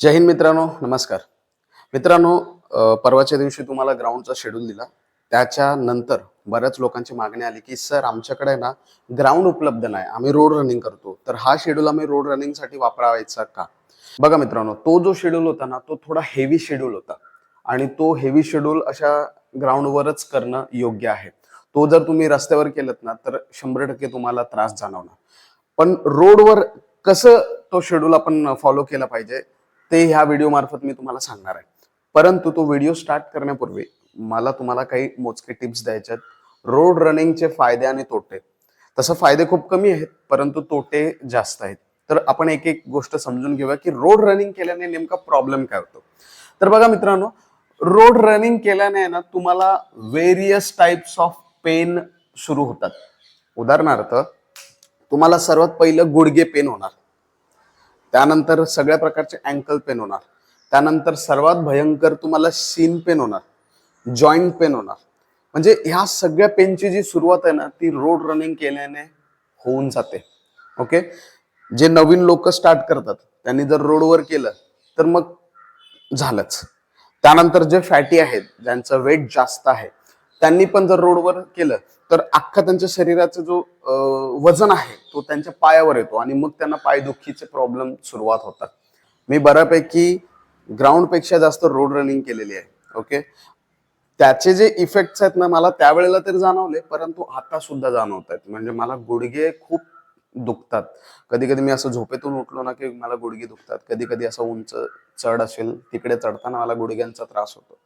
जय हिंद मित्रांनो नमस्कार. मित्रांनो परवाच्या दिवशी तुम्हाला ग्राउंडचा शेड्यूल दिला. त्याच्यानंतर बऱ्याच लोकांची मागणी आली की सर आमच्याकडे ना ग्राउंड उपलब्ध नाही. आम्ही रोड रनिंग करतो. तर हा शेड्यूल आम्ही रोड रनिंगसाठी वापरावायचा का? बघा मित्रांनो तो जो शेड्यूल होता ना तो थोडा हेवी शेड्यूल होता. आणि तो हेवी शेड्यूल अशा ग्राउंडवरच करणं योग्य आहे. तो जर तुम्ही रस्त्यावर केलत ना तर शंभर टक्के तुम्हाला त्रास जाणवणार. पण रोडवर कसं तो शेड्यूल आपण फॉलो केला पाहिजे? ते ह्या व्हिडिओ मार्फत मी तुम्हाला सांगणार आहे. परंतु तो व्हिडिओ स्टार्ट करण्यापूर्वी मला तुम्हाला काही मोजके टिप्स द्यायचे आहेत. रोड रनिंगचे फायदे आणि तोटे. तसं फायदे खूप कमी आहेत परंतु तोटे जास्त आहेत. तर आपण एक एक गोष्ट समजून घेऊया की रोड रनिंग केल्याने नेमका प्रॉब्लेम काय होतो. तर बघा मित्रांनो रोड रनिंग केल्याने ना तुम्हाला वेरियस टाइप्स ऑफ पेन सुरू होतात. उदाहरणार्थ तुम्हाला सर्वात पहिलं गुडघे पेन होणार. त्यानंतर सगळ्या प्रकारचे अँकल पेन होणार. त्यानंतर सर्वात भयंकर तुम्हाला सीन पेन होणार जॉईंट पेन होणार. म्हणजे ह्या सगळ्या पेनची जी सुरुवात आहे ना ती रोड रनिंग केल्याने होऊन जाते. ओके जे नवीन लोक स्टार्ट करतात त्यांनी जर रोडवर केलं तर मग झालंच. त्यानंतर जे फॅटी आहेत ज्यांचं वेट जास्त आहे त्यांनी पण जर रोडवर केलं तर अख्खा त्यांच्या शरीराचा जो वजन आहे तो त्यांच्या पायावर येतो आणि मग त्यांना पायदुखीचे प्रॉब्लेम सुरुवात होतात. मी बऱ्यापैकी ग्राउंडपेक्षा जास्त रोड रनिंग केलेली आहे ओके त्याचे जे इफेक्ट्स आहेत ना मला त्यावेळेला तरी जाणवले परंतु आता सुद्धा जाणवत आहेत. म्हणजे मला गुडघे खूप दुखतात. कधी कधी मी असं झोपेतून उठलो ना की मला गुडघे दुखतात. कधी कधी असं उंच चढ असेल तिकडे चढताना मला गुडघ्यांचा त्रास होतो.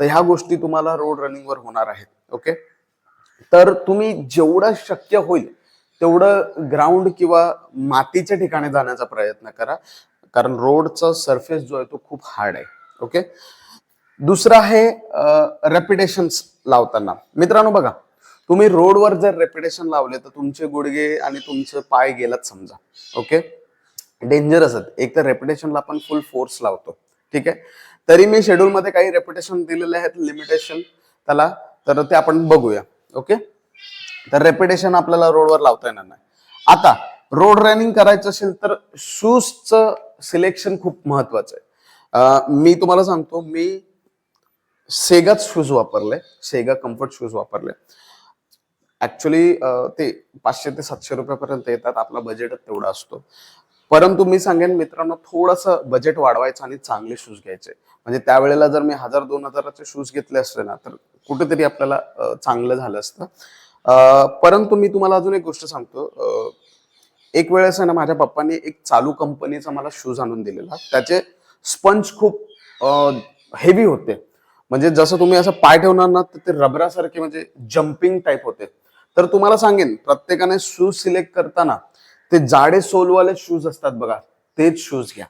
तर ह्या गोष्टी तुम्हाला रोड रनिंगवर होणार आहेत ओके तर तुम्ही जेवढं शक्य होईल तेवढं ग्राउंड किंवा मातीच्या ठिकाणी जाण्याचा प्रयत्न करा. कारण रोडचा सरफेस जो आहे तो खूप हार्ड आहे ओके दुसरं आहे रेपिटेशन्स लावताना. मित्रांनो बघा तुम्ही रोडवर जर रेपिटेशन लावले तर तुमचे गुडघे आणि तुमचे पाय गेलात समजा. ओके डेंजरस आहेत. एक तर रेपिटेशनला आपण फुल फोर्स लावतो. ठीक आहे? तरी मी शेड्यूलमध्ये काही रेपिटेशन दिलेले आहेत लिमिटेशन त्याला तर ते आपण बघूया. ओके तर रेपिटेशन आपल्याला रोडवर लावता येणार नाही. आता रोड रनिंग करायचं असेल तर शूजचं सिलेक्शन खूप महत्वाचं आहे. मी तुम्हाला सांगतो मी सेगाच शूज वापरले. सेगा कम्फर्ट शूज वापरले. ऍक्च्युली ते पाचशे ते सातशे रुपयापर्यंत येतात. आपला बजेट तेवढा असतो. परंतु मी सांगेन मित्रांनो थोडंसं बजेट वाढवायचं आणि चांगले शूज घ्यायचे. म्हणजे त्यावेळेला जर मी हजार दोन हजाराचे शूज घेतले असते ना तर कुठेतरी आपल्याला चांगलं झालं असतं. परंतु मी तुम्हाला अजून एक गोष्ट सांगतो. एक वेळेस आहे ना माझ्या पप्पांनी एक चालू कंपनीचा मला शूज आणून दिलेला. त्याचे स्पंज खूप हेवी होते. म्हणजे जसं तुम्ही असं पाय ठेवणार ना तर ते रबरासारखे म्हणजे जम्पिंग टाईप होते. तर तुम्हाला सांगेन प्रत्येकाने शूज सिलेक्ट करताना ते जाडे सोलवाले शूज असतात बघा तेच शूज घ्या.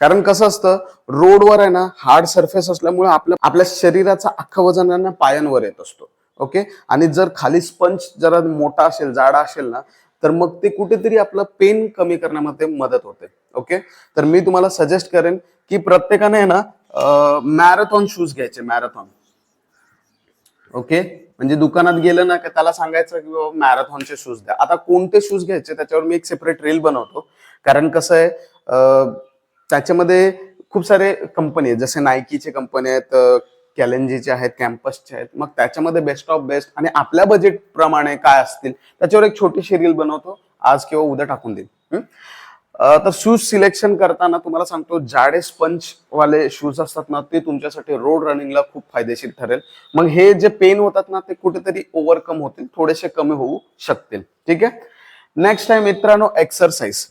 कारण कसं असतं रोडवर आहे ना हार्ड सरफेस असल्यामुळे आपल्या आपल्या शरीराचा अख्खा वजन ना पायांवर येत असतो. ओके आणि जर खाली स्पंज जरा मोठा असेल जाडा असेल ना तर मग ते कुठेतरी आपलं पेन कमी करण्यामध्ये मदत होते. ओके तर मी तुम्हाला सजेस्ट करेन की प्रत्येकाने ना मॅरेथॉन शूज घ्यायचे मॅरेथॉन ओके? म्हणजे दुकानात गेलं ना की त्याला सांगायचं की बाबा मॅरेथॉनचे शूज द्या. आता कोणते शूज घ्यायचे? त्याच्यावर मी एक सेपरेट रील बनवतो. कारण कसं आहे त्याच्यामध्ये खूप सारे कंपनी आहेत. जसे नायकीचे कंपनी आहेत कॅलेंजीचे आहेत कॅम्पसचे आहेत. मग त्याच्यामध्ये बेस्ट ऑफ बेस्ट आणि आपल्या बजेट प्रमाणे काय असतील त्याच्यावर एक छोटीशी रील बनवतो. आज किंवा उद्या टाकून देईल तर शूज सिलेक्शन करताना तुम्हाला सांगतो जाडे स्पंच वाले शूज असतात ना ते तुमच्यासाठी रोड रनिंगला खूप फायदेशीर ठरेल. मग हे जे पेन होतात ना ते कुठेतरी ओव्हरकम होतील थोडेसे कमी होऊ शकतील. ठीक आहे? नेक्स्ट आहे मित्रांनो एक्सरसाइज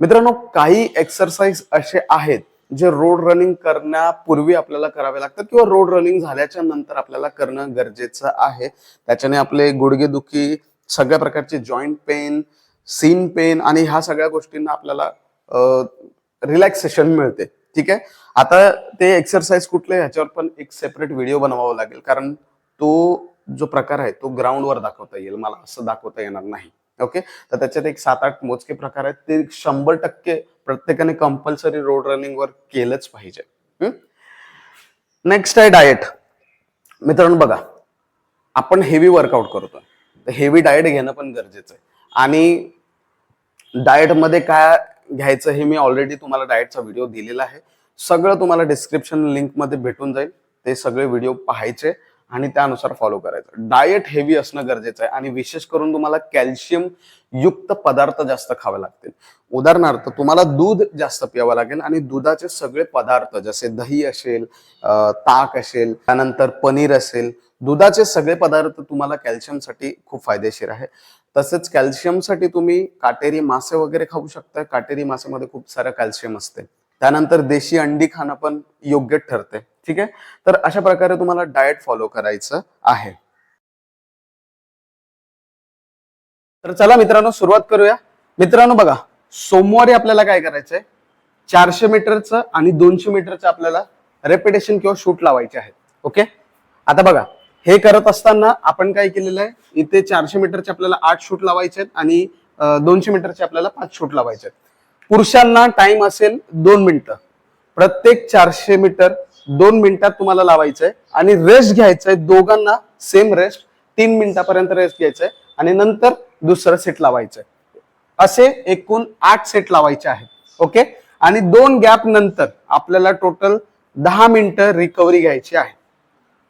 मित्रांनो काही एक्सरसाइज असे आहेत जे रोड रनिंग करण्यापूर्वी आपल्याला करावे लागतात किंवा रोड रनिंग झाल्याच्यानंतर आपल्याला करणं गरजेचं आहे. त्याच्याने आपले गुडघेदुखी सगळ्या प्रकारचे जॉईंट पेन सीन पेन आणि ह्या सगळ्या गोष्टींना आपल्याला रिलॅक्सेशन मिळते. ठीक आहे? आता ते एक्सरसाइज कुठले ह्याच्यावर पण एक सेपरेट व्हिडिओ बनवावा लागेल. कारण तो जो प्रकार आहे तो ग्राउंडवर दाखवता येईल. मला असं दाखवता येणार नाही. ओके तर त्याच्यात एक सात आठ मोजके प्रकार आहेत. ते शंभर टक्के प्रत्येकाने कंपल्सरी रोड रनिंगवर केलंच पाहिजे. नेक्स्ट आहे डाएट मित्रांनो बघा. आपण हेवी वर्कआउट करतो तर हेवी डाएट घेणं पण गरजेचं आहे. आणि डाएटमध्ये काय घ्यायचं हे मी ऑलरेडी तुम्हाला डाएटचा व्हिडिओ दिलेला आहे. सगळं तुम्हाला डिस्क्रिप्शन लिंकमध्ये भेटून जाईल. ते सगळे व्हिडिओ पाहायचे आणि त्यानुसार फॉलो करायचं. डाएट हेवी असणं गरजेचं आहे आणि विशेष करून तुम्हाला कॅल्शियम युक्त पदार्थ जास्त खावे लागतील. उदाहरणार्थ तुम्हाला दूध जास्त प्यावं लागेल आणि दुधाचे सगळे पदार्थ जसे दही असेल ताक असेल त्यानंतर पनीर असेल दुधाचे सगळे पदार्थ तुम्हाला कॅल्शियमसाठी खूप फायदेशीर आहे. तसेच कॅल्शियमसाठी तुम्ही काटेरी मासे वगैरे खाऊ शकता. काटेरी मासेमध्ये खूप सारं कॅल्शियम असते. त्यानंतर देशी अंडी खाणं पण योग्य ठरते. ठीक आहे? तर अशा प्रकारे तुम्हाला डाएट फॉलो करायचं आहे. तर चला मित्रांनो सुरुवात करूया. मित्रांनो बघा सोमवारी आपल्याला काय करायचंय? चारशे मीटरचं आणि दोनशे मीटरचं आपल्याला रेपिटेशन किंवा शूट लावायचे आहेत ओके आता बघा हे करत असताना आपण काय केलेलं आहे? इथे चारशे मीटरचे आपल्याला आठ शूट लावायचे आहेत आणि दोनशे मीटरचे आपल्याला पाच शूट लावायचे आहेत. पुरुषांना टाइम असेल दोन मिनिटं. प्रत्येक चारशे मीटर दोन मिनिटात तुम्हाला लावायचं आहे आणि रेस्ट घ्यायचंय दोघांना सेम रेस्ट तीन मिनिटापर्यंत रेस्ट घ्यायचंय आणि नंतर दुसरं सेट लावायचंय असे एकूण आठ सेट लावायचे आहेत. ओके आणि दोन गॅप नंतर आपल्याला टोटल दहा मिनिटं रिकव्हरी घ्यायची आहे.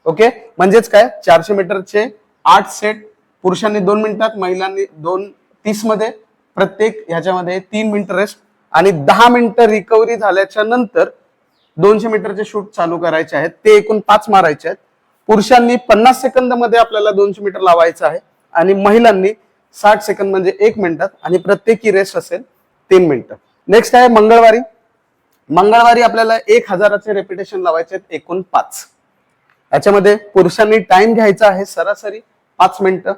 ओके? म्हणजेच काय? चारशे मीटरचे आठ सेट पुरुषांनी दोन मिनिटात महिलांनी दोन तीसमध्ये. प्रत्येक ह्याच्यामध्ये तीन मिनिट रेस्ट आणि दहा मिनिटं रिकव्हरी झाल्याच्यानंतर दोनशे मीटरचे शूट चालू करायचे आहेत. ते एकूण पाच मारायचे आहेत. पुरुषांनी पन्नास सेकंदमध्ये आपल्याला दोनशे मीटर लावायचं आहे आणि महिलांनी साठ सेकंद म्हणजे एक मिनिटात आणि प्रत्येकी रेस्ट असेल तीन मिनिटं. नेक्स्ट आहे मंगळवारी. मंगळवारी आपल्याला एक हजाराचे रेपिटेशन लावायचे आहेत एकूण पाच. याच्यामध्ये पुरुषांनी टाइम घ्यायचा आहे सरासरी पाच मिनिटं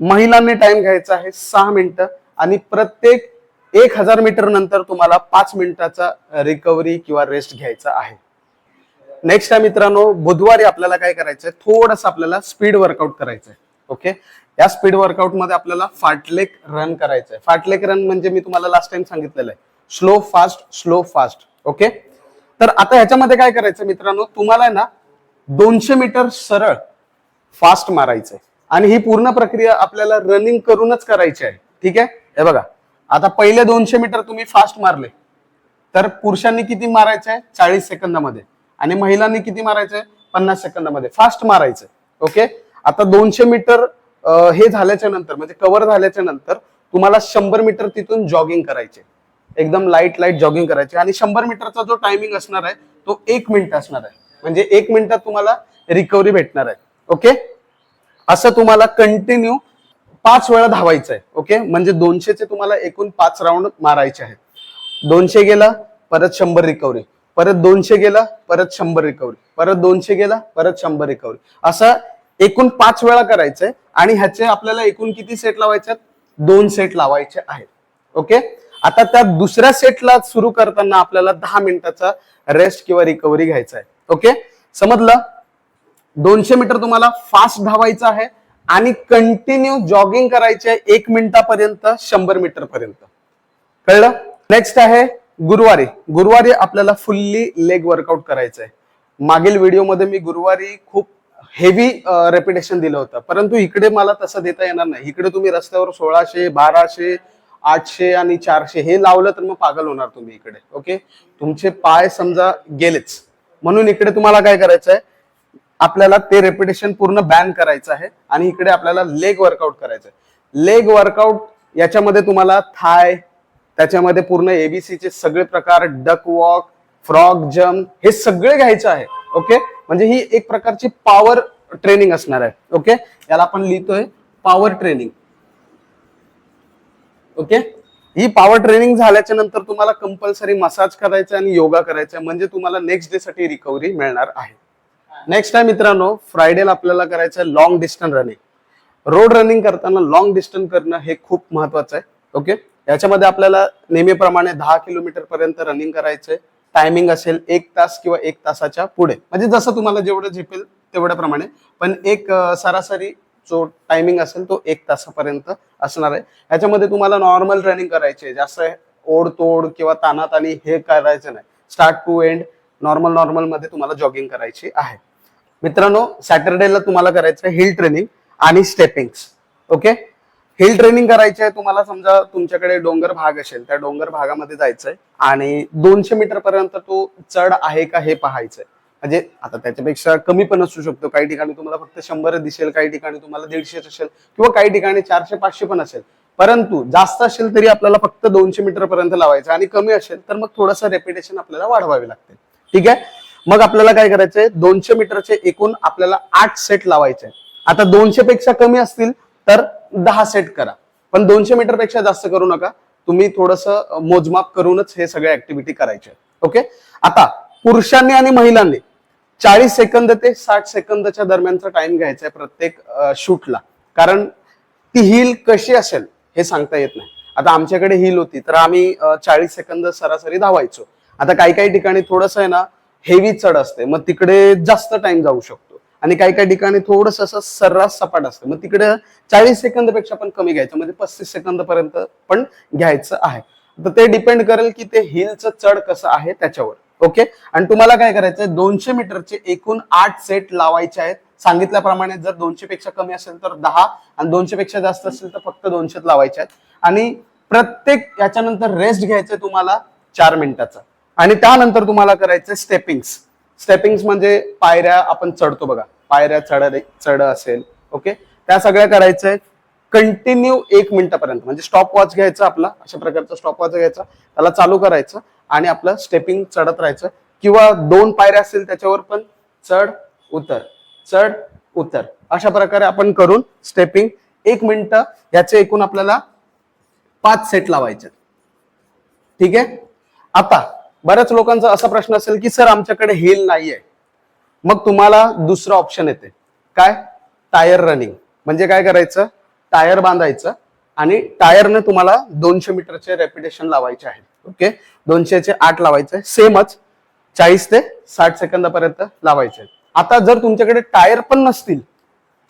महिलांनी टाइम घ्यायचा आहे सहा मिनिटं आणि प्रत्येक एक हजार मीटर नंतर तुम्हाला पाच मिनिटाचा रिकव्हरी किंवा रेस्ट घ्यायचा आहे. नेक्स्ट आहे मित्रांनो बुधवारी आपल्याला काय करायचंय? थोडस आपल्याला स्पीड वर्कआउट करायचंय. ओके या स्पीड वर्कआउटमध्ये आपल्याला फाटलेक रन करायचंय. फाटलेक रन म्हणजे मी तुम्हाला लास्ट टाइम सांगितलेलं आहे. Slow fast slow fast okay तर आता ह्याच्यामध्ये काय करायचं मित्रांनो? तुम्हाला आहे ना दोनशे मीटर सरळ फास्ट मारायचंय आणि ही पूर्ण प्रक्रिया आपल्याला रनिंग करूनच करायची आहे. ठीक आहे? हे बघा. आता पहिले दोनशे मीटर तुम्ही फास्ट मारले. तर पुरुषांनी किती मारायचं? आहे चाळीस सेकंदामध्ये. आणि महिलांनी किती मारायचं? आहे पन्नास सेकंदामध्ये. फास्ट मारायचं. ओके आता दोनशे मीटर हे झाल्याच्यानंतर म्हणजे कव्हर झाल्याच्यानंतर तुम्हाला शंभर मीटर तिथून जॉगिंग करायचे. एकदम लाइट लाइट जॉगिंग करायचे. आणि शंभर मीटरचा जो टायमिंग असणार आहे तो एक मिनिट असणार आहे. म्हणजे एक मिनिटात तुम्हाला रिकव्हरी भेटणार आहे. ओके असं तुम्हाला कंटिन्यू पाच वेळा धावायचं आहे. ओके म्हणजे दोनशेचे तुम्हाला एकूण पाच राऊंड मारायचे आहेत. दोनशे गेला परत शंभर रिकव्हरी परत दोनशे गेला परत शंभर रिकव्हरी परत दोनशे गेला परत शंभर रिकव्हरी असं एकूण पाच वेळा करायचंय आणि ह्याचे आपल्याला एकूण किती सेट लावायचे आहेत? दोन सेट लावायचे आहेत. ओके आता त्या दुसऱ्या सेटला सुरू करताना आपल्याला दहा मिनिटाचा रेस्ट किंवा रिकव्हरी घ्यायचा आहे. ओके? समजलं? दोनशे मीटर तुम्हाला फास्ट धावायचं आहे आणि कंटिन्यू जॉगिंग करायचे आहे एक मिनिटापर्यंत शंभर मीटर पर्यंत कळलं? नेक्स्ट आहे गुरुवारी. गुरुवारी आपल्याला फुल्ली लेग वर्कआउट करायचं आहे मागील व्हिडिओमध्ये मी गुरुवारी खूप हेवी रेपिटेशन दिलं होतं. परंतु इकडे मला तसं देता येणार नाही. इकडे तुम्ही रस्त्यावर सोळाशे बाराशे आठशे आणि चारशे हे लावलं तर मग पागल होणार तुम्ही इकडे. ओके? तुमचे पाय समजा गेलेच. म्हणून इकडे तुम्हाला काय करायचं आहे आपल्याला ते रेपिटेशन पूर्ण बॅन करायचं आहे आणि इकडे आपल्याला लेग वर्कआउट करायचं आहे लेग वर्कआउट याच्यामध्ये तुम्हाला थाय त्याच्यामध्ये पूर्ण एबीसीचे सगळे प्रकार डक वॉक फ्रॉग जम्प हे सगळे घ्यायचं आहे ओके म्हणजे ही एक प्रकारची पॉवर ट्रेनिंग असणार आहे ओके याला आपण लिहितोय पॉवर ट्रेनिंग ओके ही पॉवर ट्रेनिंग झाल्याच्यानंतर तुम्हाला कंपल्सरी मसाज करायचा आणि योगा करायचा म्हणजे तुम्हाला नेक्स्ट डे साठी रिकव्हरी मिळणार आहे. नेक्स्ट आहे मित्रांनो फ्रायडेला आपल्याला करायचं आहे long distance running road running करताना लॉंग डिस्टन्स करणं हे खूप महत्वाचं आहे ओके याच्यामध्ये आपल्याला नेहमीप्रमाणे दहा किलोमीटर पर्यंत रनिंग करायचंय. टायमिंग असेल एक तास किंवा एक तासाच्या पुढे. म्हणजे जसं तुम्हाला जेवढं झेपेल तेवढ्याप्रमाणे. पण एक सरासरी जो टायमिंग असेल तो एक तासापर्यंत असणार आहे. ह्याच्यामध्ये तुम्हाला नॉर्मल रनिंग करायचे जास्त ओढतोड किंवा तानातानी हे करायचं नाही. स्टार्ट टू एंड नॉर्मल नॉर्मलमध्ये तुम्हाला जॉगिंग करायची आहे. मित्रांनो सॅटरडेला तुम्हाला करायचं हिल ट्रेनिंग आणि स्टेपिंग्स ओके हिल ट्रेनिंग करायची आहे तुम्हाला समजा तुमच्याकडे डोंगर भाग असेल त्या डोंगर भागामध्ये जायचंय आणि दोनशे मीटर पर्यंत तो चढ आहे का हे पाहायचंय. म्हणजे आता त्याच्यापेक्षा कमी पण असू शकतो. काही ठिकाणी तुम्हाला फक्त शंभर दिसेल काही ठिकाणी तुम्हाला दीडशेच असेल किंवा काही ठिकाणी चारशे पाचशे पण असेल. परंतु जास्त असेल तरी आपल्याला फक्त दोनशे मीटर पर्यंत लावायचं आणि कमी असेल तर मग थोडंसं रेपिटेशन आपल्याला वाढवावे लागते. ठीक आहे? मग आपल्याला काय करायचंय? दोनशे मीटरचे एकूण आपल्याला आठ सेट लावायचे आता दोनशे पेक्षा कमी असतील तर दहा सेट करा. पण दोनशे मीटरपेक्षा जास्त करू नका. तुम्ही थोडस मोजमाप करूनच हे सगळे ऍक्टिव्हिटी करायचे. ओके? आता पुरुषांनी आणि महिलांनी चाळीस सेकंद ते साठ सेकंदच्या दरम्यानचा टाइम घ्यायचा आहे प्रत्येक शूटला कारण ती हिल कशी असेल हे सांगता येत नाही. आता आमच्याकडे हिल होती तर आम्ही चाळीस सेकंद सरासरी धावायचो. आता काही काही ठिकाणी थोडस आहे ना हेवी चढ असते मग तिकडे जास्त टाइम जाऊ शकतो. आणि काही काही ठिकाणी थोडस असं सर्रास सपाट असतं मग तिकडे चाळीस सेकंदपेक्षा पण कमी घ्यायचं म्हणजे पस्तीस सेकंद पर्यंत पण घ्यायचं आहे. तर ते डिपेंड करेल की ते हिलचं चढ कसं आहे त्याच्यावर. ओके? आणि तुम्हाला काय करायचंय? दोनशे मीटरचे एकूण आठ सेट लावायचे आहेत. सांगितल्याप्रमाणे जर दोनशे पेक्षा कमी असेल तर दहा आणि दोनशे पेक्षा जास्त असेल तर फक्त दोनशेच लावायचे आहेत. आणि प्रत्येक याच्यानंतर रेस्ट घ्यायचंय तुम्हाला चार मिनिटाचा. आणि त्यानंतर तुम्हाला करायचंय स्टेपिंग्स स्टेपिंग्स म्हणजे पायऱ्या आपण चढतो बघा. पायऱ्या चढ चढ असेल. ओके? त्या सगळ्या करायचंय. कंटिन्यू एक मिनिटापर्यंत. म्हणजे स्टॉप वॉच घ्यायचा आपला. अशा प्रकारचा स्टॉप वॉच घ्यायचा. त्याला चालू करायचं. आणि आपलं स्टेपिंग चढत राहायचं. किंवा दोन पायऱ्या असतील त्याच्यावर पण चढ उतर चढ उतर. अशा प्रकारे आपण करून स्टेपिंग एक मिनिट याचे एकूण आपल्याला पाच सेट लावायचे. ठीक आहे? आता बऱ्याच लोकांचा असा प्रश्न असेल की सर आमच्याकडे हेल नाहीये. मग तुम्हाला दुसरं ऑप्शन येते. काय? टायर रनिंग म्हणजे काय करायचं? टायर बांधायचं. आणि टायरने तुम्हाला दोनशे मीटरचे रेपिटेशन लावायचे आहेत ओके? दोनशेचे आठ लावायचे सेमच चाळीस ते साठ सेकंदापर्यंत लावायचे आता जर तुमच्याकडे टायर पण नसतील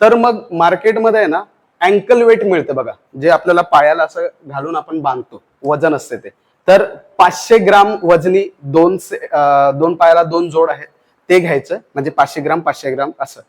तर मग मार्केटमध्ये आहे ना अँकल वेट मिळतं बघा. जे आपल्याला पायाला असं घालून आपण बांधतो वजन असते ते. तर पाचशे ग्राम वजनी दोन से- दोन पायाला दोन जोड आहेत. ते घ्यायचं म्हणजे पाचशे ग्राम पाचशे ग्राम असं.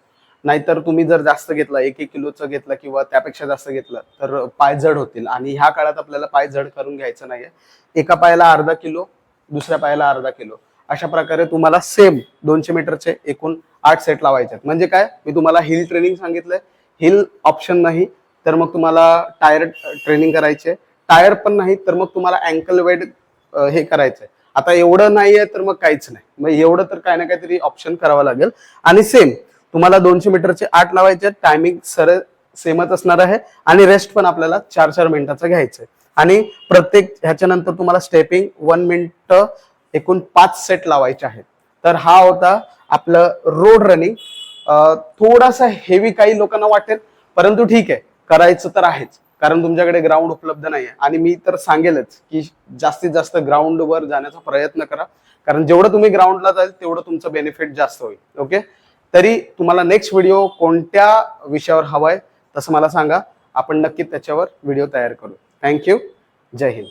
नाहीतर तुम्ही जर जास्त घेतला एक एक किलोचं घेतलं किंवा त्यापेक्षा जास्त घेतलं तर पाय जड होतील. आणि ह्या काळात आपल्याला पाय जड करून घ्यायचं नाहीये. एका पायाला अर्धा किलो दुसऱ्या पायाला अर्धा किलो. अशा प्रकारे तुम्हाला सेम दोनशे मीटरचे एकूण आठ सेट लावायचे आहेत. म्हणजे काय? मी तुम्हाला हिल ट्रेनिंग सांगितलंय. हिल ऑप्शन नाही तर मग तुम्हाला टायर ट्रेनिंग करायचे. टायर पण नाही तर मग तुम्हाला अँकल वेड हे करायचंय. आता एवढं नाहीये तर मग काहीच नाही. मग एवढं तर काही ना काहीतरी ऑप्शन करावं लागेल. आणि सेम तुम्हाला दोनशे मीटरचे आठ लावायचे टायमिंग सर सेमच असणार आहे. आणि रेस्ट पण आपल्याला चार चार मिनिटाचं घ्यायचं आणि प्रत्येक ह्याच्यानंतर तुम्हाला स्टेपिंग वन मिनिट एकूण पाच सेट लावायचे आहेत. तर हा होता आपलं रोड रनिंग थोडासा हेवी काही लोकांना वाटेल परंतु ठीक आहे. करायचं तर आहेच. कारण तुमच्याकडे ग्राउंड उपलब्ध नाही आहे आणि मी तर सांगेलच की जास्तीत जास्त ग्राउंडवर जाण्याचा प्रयत्न करा. कारण जेवढं तुम्ही ग्राउंडला जाईल तेवढं तुमचं बेनिफिट जास्त होईल. ओके तरी तुम्हाला नेक्स्ट व्हिडिओ कोणत्या विषयावर हवा आहे तसं मला सांगा. आपण नक्की त्याच्यावर व्हिडिओ तयार करू. थँक्यू जय हिंद.